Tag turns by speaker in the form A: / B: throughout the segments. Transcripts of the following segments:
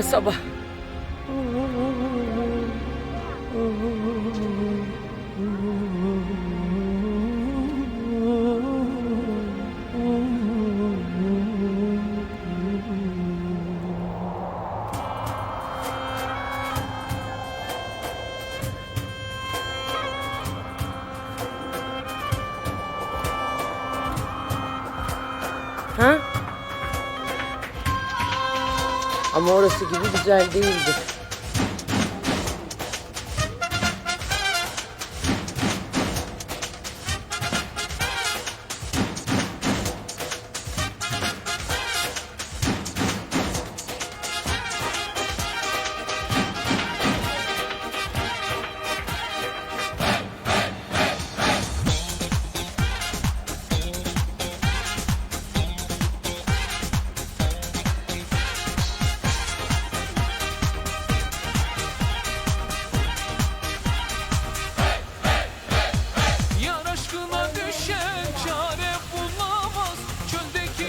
A: Kasaba. Ama orası gibi güzel değildi.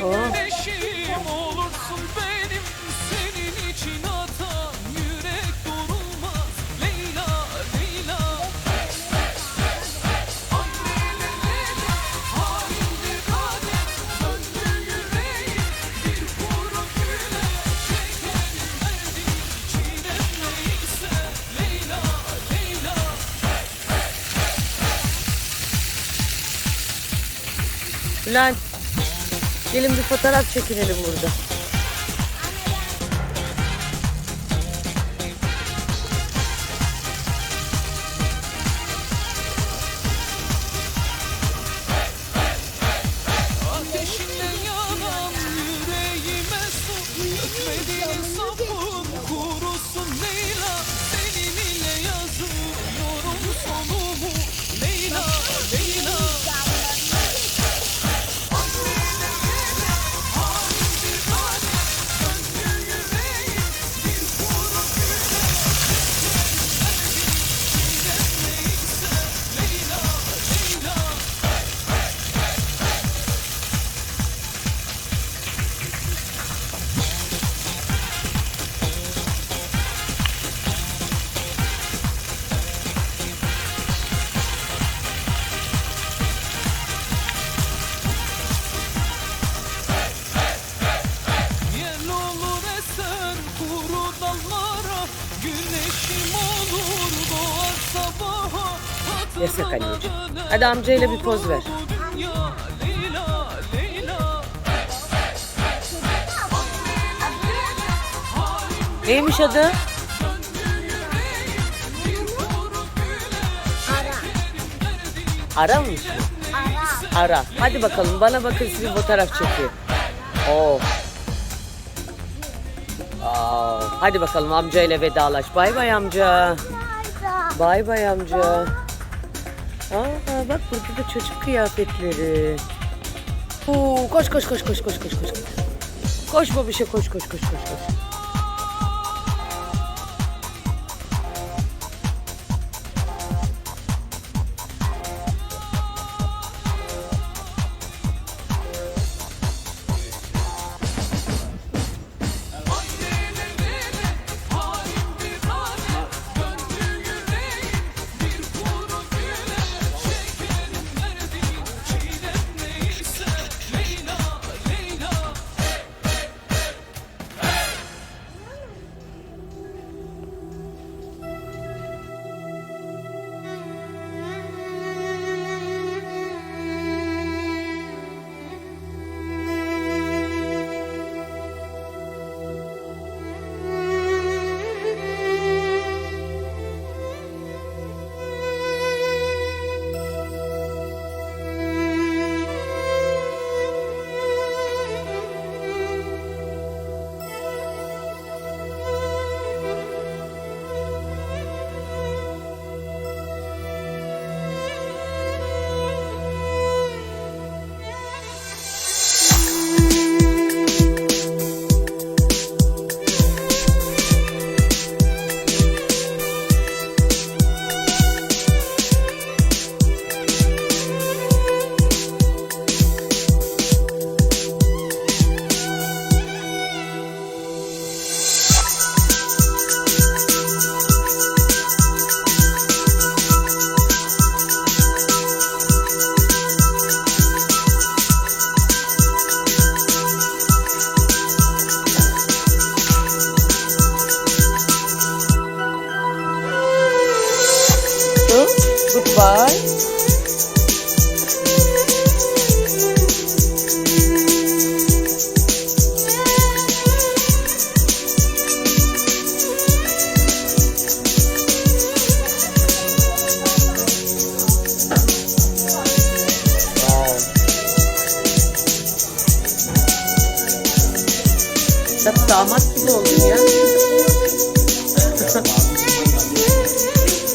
B: Güneşim olursun benim Senin için atan yürek durulmaz. Leyla, Leyla. Annelere haindir kader Döndü yüreğim bir kuru güle Şekerim verdim çiğnem neyse Leyla, Leyla
A: Bülent, gelin bir fotoğraf çekinelim burada. Hadi amcayla bir poz ver. Neymiş adı? Ara mı? Ara. Hadi bakalım bana bakın sizi fotoğraf çekiyor. Oo. Aa, hadi bakalım amcayla vedalaş. Bay bay amca. Bay bay amca. Aa, bak burada da çocuk kıyafetleri. Oo, koş koş koş koş koş koş koş. Koş babişe koş koş koş koş koş.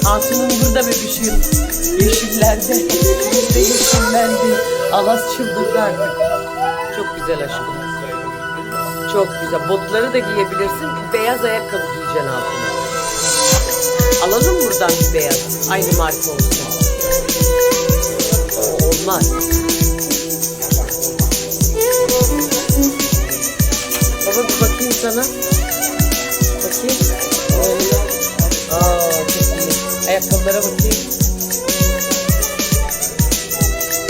A: Hatunun burada bebişim. Yeşillerde. Bizde yeşillendi. Alas çıldırdı. Çok güzel aşkım. Çok güzel. Botları da giyebilirsin. Beyaz ayakkabı giyeceksin altına. Alalım buradan bir beyaz. Aynı marka olsun. O olmaz. Ayakkabılara bakayım.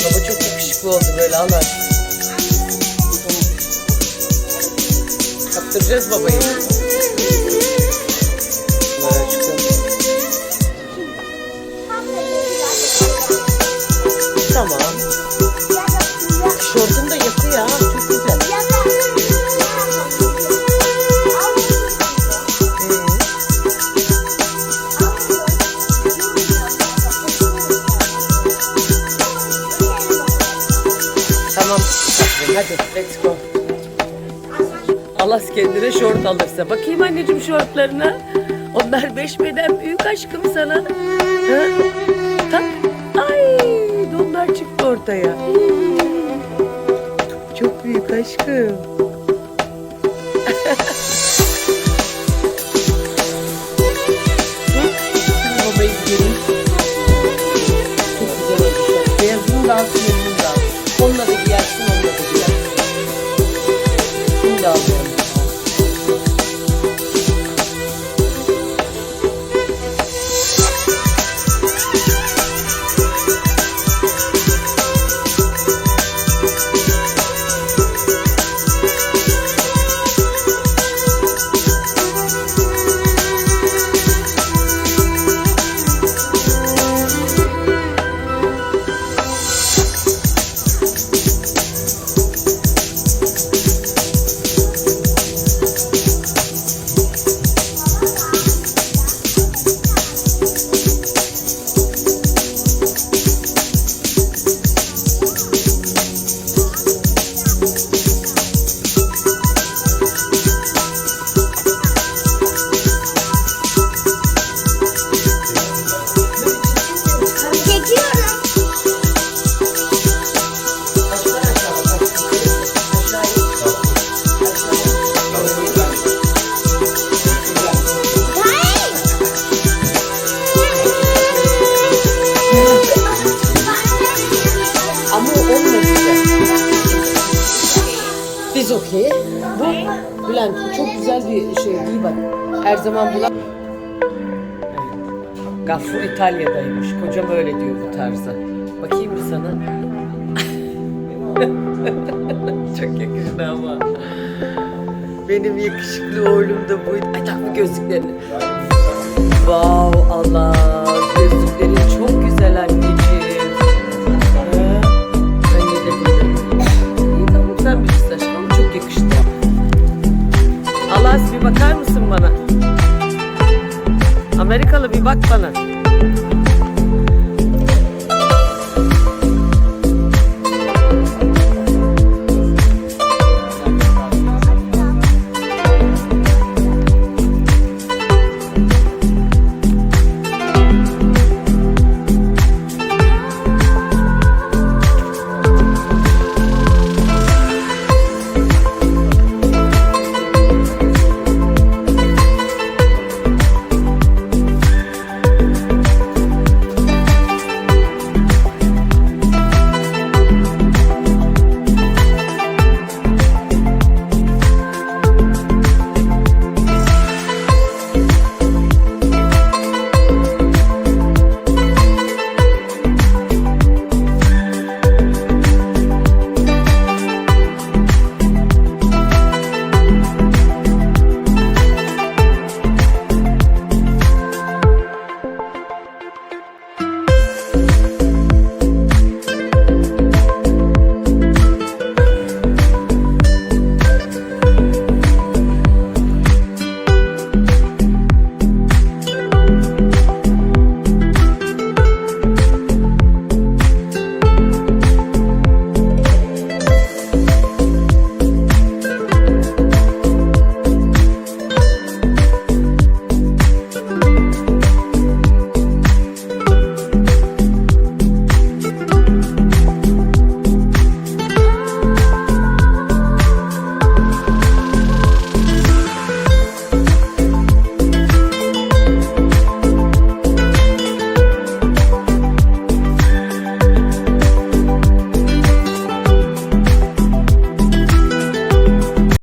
A: Baba çok yakışıklı oldu böyle Allah. Kaptıracağız babayı. Hadi let's go. Alas kendine şort alırsa. Bakayım anneciğim şortlarına. Onlar beş beden büyük aşkım sana. Ha? Tak. Ay donlar çıktı ortaya. Çok büyük aşkım. Biz okey. Bu Bülent çok güzel bir şey değil bak. Her zaman bulan... Gaffur İtalya'daymış. Kocam öyle diyor bu tarzda. Bakayım bir sana. çok yakıştı ama. Benim yakışıklı oğlum da buydu. Ay takma gözlüklerini. Wow Allah. Bak bana.